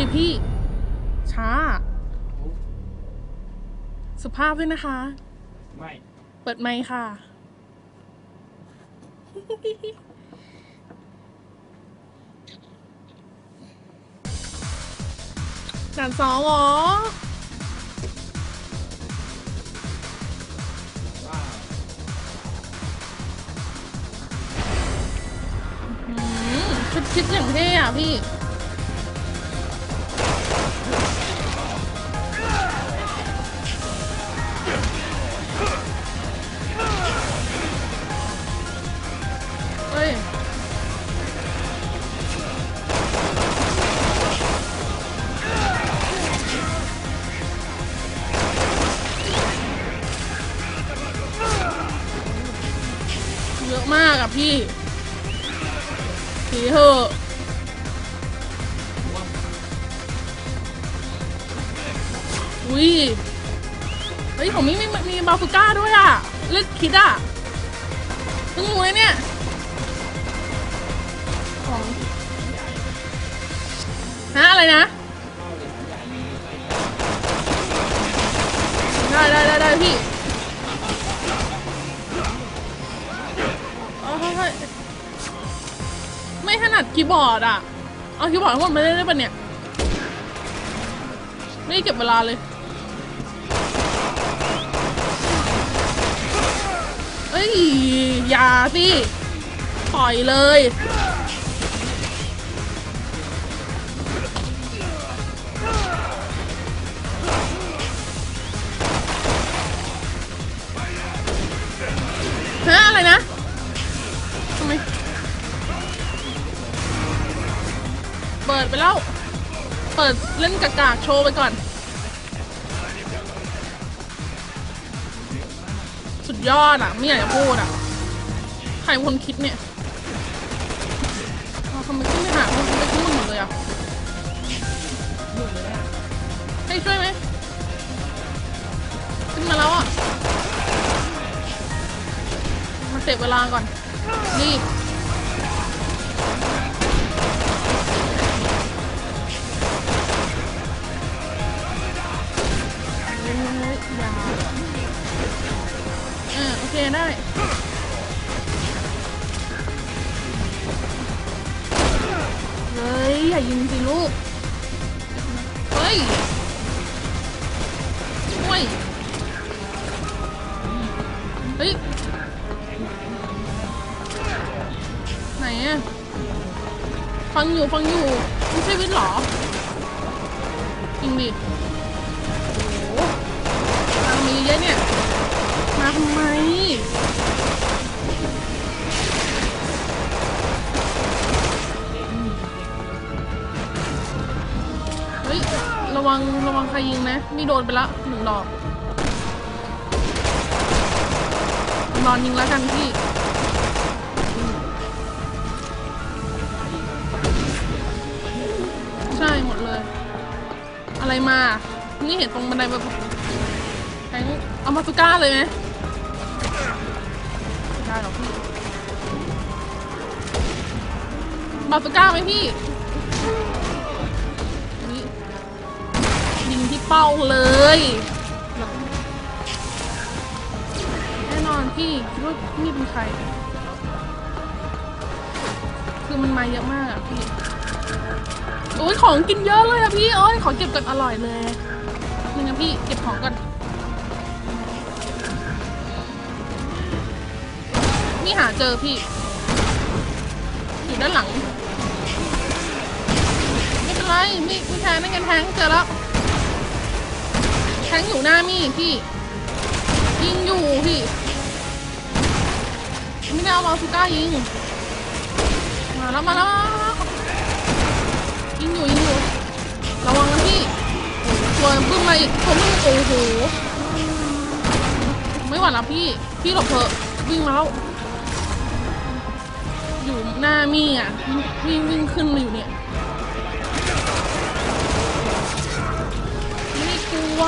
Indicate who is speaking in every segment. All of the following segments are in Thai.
Speaker 1: ดิพี่ ช้า สุภาพด้วยนะคะ
Speaker 2: ไม่
Speaker 1: เปิดไมค์ค่ะ ด่านสองเหรอ
Speaker 2: ว่า
Speaker 1: อืมชุดคิดอย่างเท่อะพี่ อะพี่สีเหอะอุ้ยเฮ้ยของมิมีมีบาฟูก้าด้วยอะเลือกคิดอะเพิ่งรู้เลยเนี่ยของฮะอะไรนะ คีย์บอร์ดอะ เอาคีย์บอร์ดทั้งหมดมาได้ได้ปะเนี่ย ไม่ได้เก็บเวลาเลย เอ้ย อย่าสิ ปล่อยเลย ฮะ อะไรนะ ปิดไปแล้ว เปิดเล่นกากากๆโชว์ไปก่อน สุดยอดอะ ไม่อยากจะพูดอะ ใครคนคิดเนี่ยทำไมขึ้นไม่หาคนไปขึ้นหมดเลยอะให้ช่วยไหมขึ้นมาแล้วอะ มาเสพเวลาก่อนรี เฮ้ย ไหนอะฟังอยู่ฟังอยู่ไม่ใช่วิทย์หรอจริงดิโอ้โหมามีเยอะเนี่ย มาทำไมเฮ้ย ระวังระวังใครยิงนะ นี่โดนไปละหนึ่งดอก นอนยิงแล้วกันพี่ใช่หมดเลย อะไรมา นี่เห็นตรงบันไดแบบแทงเอามาสุก้าเลยไหมไม่ได้หรอกพี่บาสุก้าไหมพี่นี่ยิงที่เป้าเลย พี่คิดว่านี่เป็นใคร คือมันมาเยอะมากอะพี่โอ้ยของกินเยอะเลยอะพี่โอ้ยขอเก็บก่อนอร่อยเลยนี่นะพี่เก็บของก่อนนี่หาเจอพี่อยู่ด้านหลัง ไม่เป็นไรไม่ไม่แทงไม่กันแทงเจอแล้วแทงอยู่หน้ามี่พี่ยิงอยู่พี่ ไม่ได้เอามาสุก้ายิงมาแล้วมาแล้วมาแล้วยิงอยู่ยิงอยู่ระวังนะพี่ตัวบึ้มมาอีกตัวบึ้มโอ้โหไม่ไหวแล้วพี่ พี่หลบเถอะวิ่งมาแล้ว อยู่หน้ามี่อะวิ่งวิ่งขึ้นมาอยู่เนี่ยไม่กลัว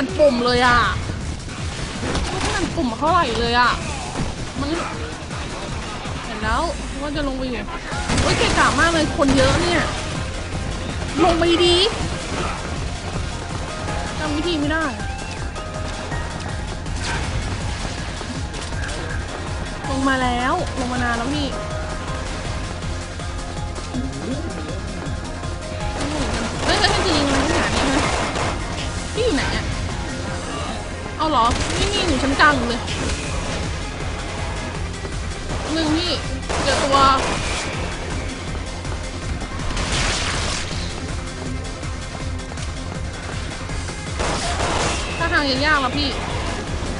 Speaker 1: ไม่ถนัดปุ่มเลยอะไม่ถนัดปุ่มเท่าไหร่เลยอะ มันเห็นแล้วว่าจะลงไปอยู่โอ้ยเกะกะมากเลยคนเยอะเนี่ย ลงไปดีจำวิธีไม่ได้ลงมาแล้ว ลงมานานแล้วพี่ เหรอ นี่นี่อยู่ชั้นกลางเลยหนึ่งพี่เจอตัวถ้าทางยังยากแล้วพี่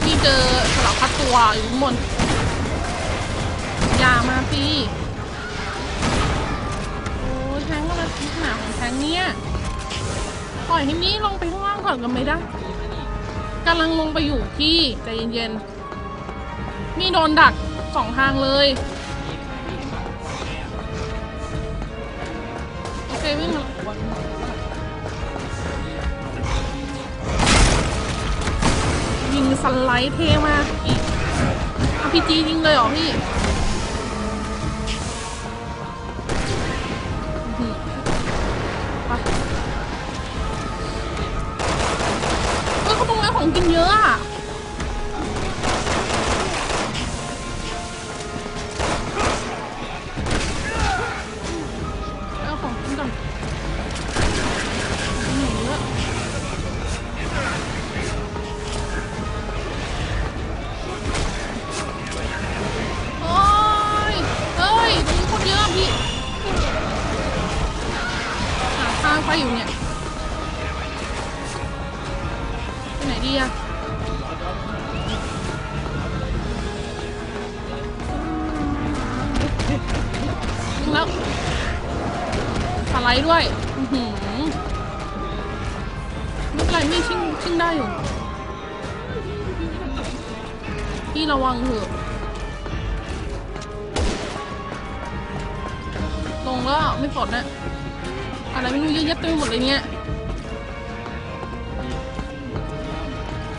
Speaker 1: พี่เจอสลับพัดตัวอยู่บนอย่ามาพี่โอ้ยแทงอะไรขนาดของแทงเนี่ย ปล่อยให้นี่ลงไปข้างล่างก่อนกันไม่ได้ กำลังลงไปอยู่ที่ใจเย็นๆ นี่โดนดักสองทางเลย โอเควิ่งมายิงสไลด์เท่มากอีกอพีจียิงเลยเหรอพี่ ไหนดีอะแล้วสไลด์ด้วยอือหือไม่เป็นไรไม่ชิ่งชิ่งได้อยู่ พี่ระวังเถอะ ลงแล้วไม่ปลดนะ อะไรไม่รู้เยอะแยะเต็มหมดเลยเนี่ย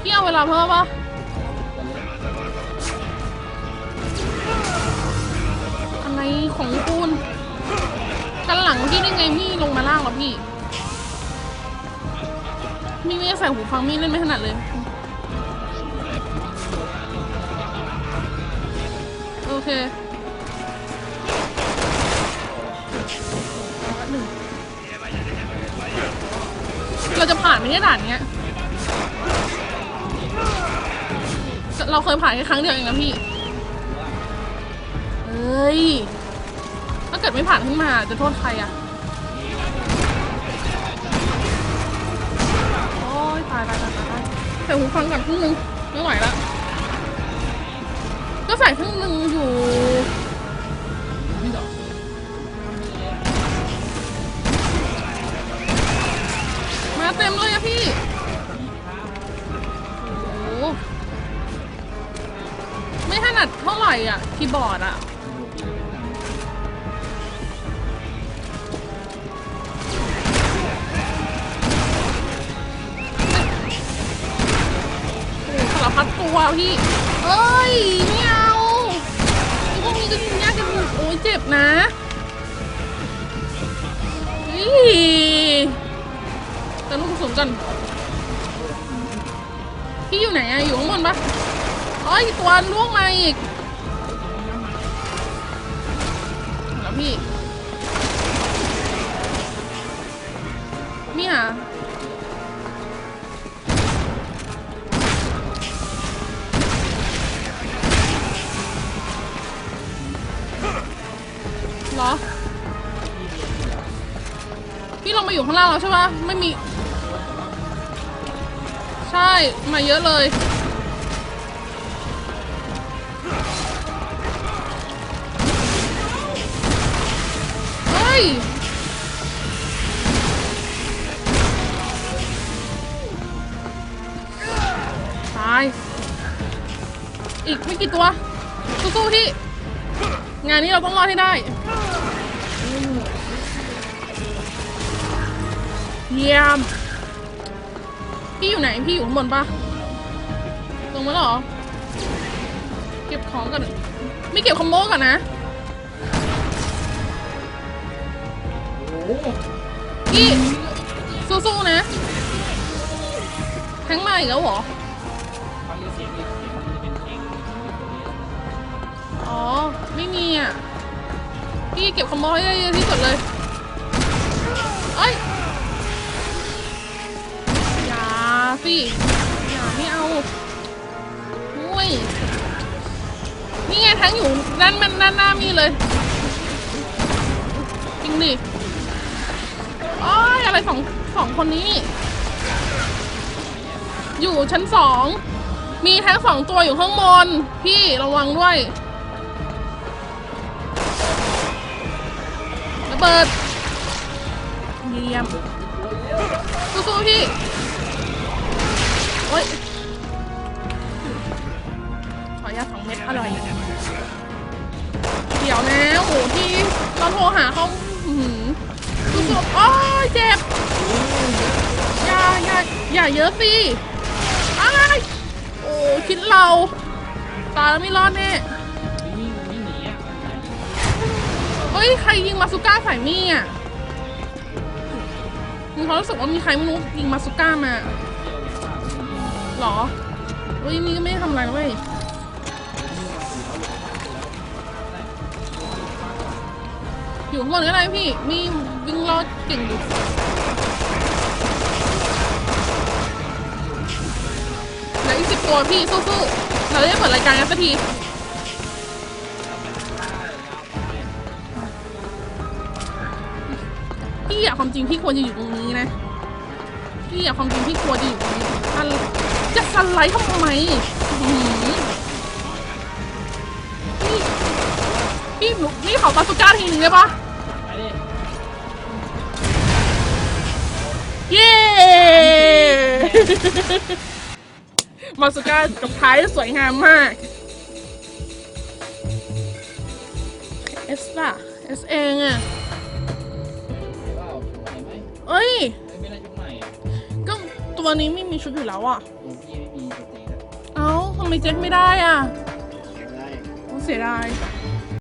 Speaker 1: พี่เอาเวลาเพิ่มปะอะไรของคุณกันหลังพี่ได้ไงพี่ลงมาล่างแล้วพี่มีไม่ใส่หูฟังมีเล่นไม่ถนัดเลย โอเคเราจะผ่านไมเนี่ด่านเนี้ย เราเคยผ่านแค่ครั้งเดียวเองนะพี่เอ้ย ถ้าเกิดไม่ผ่านขึ้นมาจะโทษใครอะโอ้ยตายตายตายตายใส่หูฟังก่อนครึ่งนึงไม่ไหวแล้วก็ใส่ครึ่งนึงอยู่ อะคีย์บอร์ดอะโอ้โหสารพัดตัวพี่ เอ้ยไม่เอาไอ้พวกนี้ก็ยิงยากกันโอ้ยเจ็บนะอีแต่ลูกกระสุนกันพี่อยู่ไหนอะอยู่ข้างบนปะโอ้ยตัวล่วงมาอีก พี่ เนี่ยหรอ พี่ลงมาอยู่ข้างล่างแล้วใช่ปะไม่มี ใช่ มาเยอะเลย ตาย อีกไม่กี่ตัว สู้ๆพี่ งานนี้เราต้องรอดให้ได้ เยี่ยม พี่อยู่ไหน พี่อยู่ข้างบนปะลงมาแล้วเหรอ เก็บของก่อน ไม่เก็บคอมโบก่อนนะ พี่สู้ๆนะแทงมาอีกแล้วเหรอ
Speaker 2: ฟังเสียงดิเสียงมันจะเป็นเพลง
Speaker 1: อ๋อ ไม่มีอะ พี่เก็บคอมโบให้ได้เยอะที่สุดเลยเอ้ยอย่าสิอย่าไม่เอาอุ้ยนี่ไงทั้งอยู่ด้านมันด้านหน้ามีเลยจริงดิ อ้อยอะไรสองสองคนนี้ อยู่ชั้นสอง มีทั้งสองตัวอยู่ข้างบน พี่ระวังด้วยระเบิดเยี่ยมสู้ๆพี่โอ๊ยขออนุญาสองเม็ดอร่อย เดี๋ยวนะโอ้โหที่เราโทรหาเขาสู้ๆโอ้ย เจ็บ อย่าอย่าอย่าเยอะสิอ้ายโอ้คิดเรา ตายแล้วไม่รอดแน่เฮ้ย ใครยิงมาสุก้าใส่มี่อะมีควารู้สึกว่ามีใครไม่รู้ยิงมาสุก้ามาหรอเฮ้ยนี่ก็ไม่ได้ทำอะไรเว้ย อยู่ข้างบนก็ได้พี่ มีวิ่งรอดเก่งอยู่เหลืออีกสิบตัวพี่สู้ๆเราได้เปิดรายการกันสักทีพี่อยากความจริงพี่ควรจะอยู่ตรงนี้นะพี่อยากความจริงพี่ควรจะอยู่ตรงนี้อันจะสไลด์ทำไมพี่พี่หนูนี่ขอบาสุก้าทีนึงได้ปะ มาสก้ากับท้ายสวยงามมาก เอสป่ะเอสเองอะ
Speaker 2: เปล่าชุดใหม่ไหม
Speaker 1: เอ้ย
Speaker 2: ไม่เป็นไรชุดใหม่อะ
Speaker 1: ก็ตัวนี้ไม่มีชุดอยู่แล้วอะ
Speaker 2: ตรงพี่ไม่มีสตินะ
Speaker 1: เอ้าทำไมเจ๊กไม่ได้อะ
Speaker 3: ได้
Speaker 1: โอ้เสียดาย